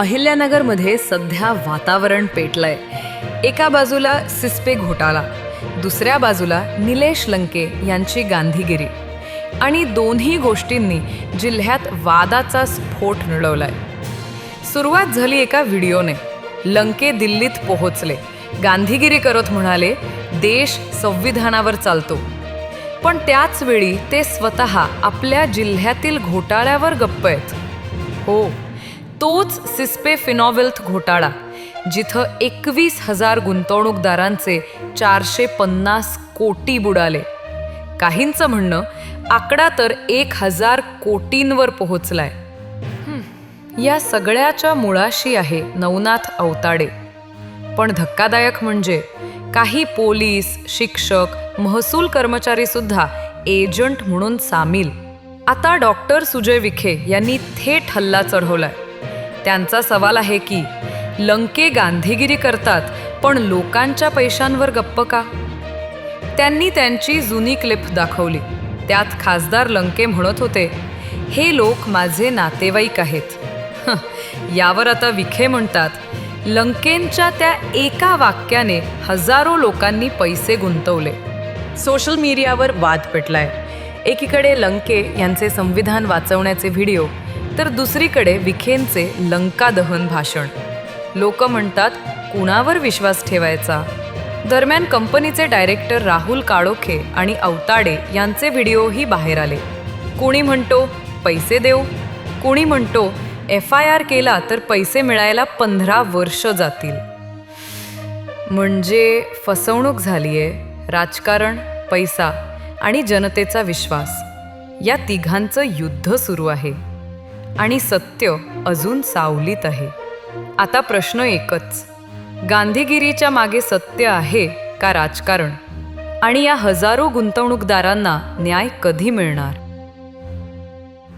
अहिल्यानगरमध्ये सध्या वातावरण पेटलंय. एका बाजूला सिस्पे घोटाळा दुसऱ्या बाजूला निलेश लंके यांची गांधीगिरी. आणि दोन्ही गोष्टींनी जिल्ह्यात वादाचा स्फोट मिळवलाय सुरुवात झाली एका व्हिडिओने. लंके दिल्लीत पोहोचले. गांधीगिरी करत म्हणाले देश संविधानावर चालतो. पण त्याचवेळी ते स्वतः आपल्या जिल्ह्यातील घोटाळ्यावर गप्प आहेत. हो तोच सिस्पे फिनॉवेल्थ घोटाळा जिथं एकवीस हजार गुंतवणूकदारांचे चारशे पन्नास कोटी बुडाले. काहींचं म्हणणं आकडा तर एक हजार कोटींवर पोहोचलाय. या सगळ्याच्या मुळाशी आहे नवनाथ अवताडे. पण धक्कादायक म्हणजे काही पोलीस शिक्षक महसूल कर्मचारी सुद्धा एजंट म्हणून सामील. आता डॉक्टर सुजय विखे यांनी थेट हल्ला चढवलाय. त्यांचा सवाल आहे की लंके गांधीगिरी करतात पण लोकांच्या पैशांवर गप्प का? त्यांनी त्यांची जुनी क्लिप दाखवली. त्यात खासदार लंके म्हणत होते हे लोक माझे नातेवाईक आहेत. यावर आता विखे म्हणतात लंकेंच्या त्या एका वाक्याने हजारो लोकांनी पैसे गुंतवले. सोशल मीडियावर वाद पेटलाय. एकीकडे लंके यांचे संविधान वाचवण्याचे व्हिडिओ तर दुसरीकडे विखेंचे लंका दहन भाषण. लोक म्हणतात कुणावर विश्वास ठेवायचा? दरम्यान कंपनीचे डायरेक्टर राहुल काळोखे आणि अवताडे यांचे व्हिडिओही बाहेर आले. कोणी म्हणतो पैसे देऊ? कोणी म्हणतो एफ आय आर केला तर पैसे मिळायला पंधरा वर्ष जातील. म्हणजे फसवणूक झाली आहे राजकारण पैसा आणि जनतेचा विश्वास. या तिघांचं युद्ध सुरू आहे. आणि सत्य अजून सावलीत आहे. आता प्रश्न एकच. गांधीगिरीच्या मागे सत्य आहे का राजकारण? आणि या हजारो गुंतवणूकदारांना न्याय कधी मिळणार?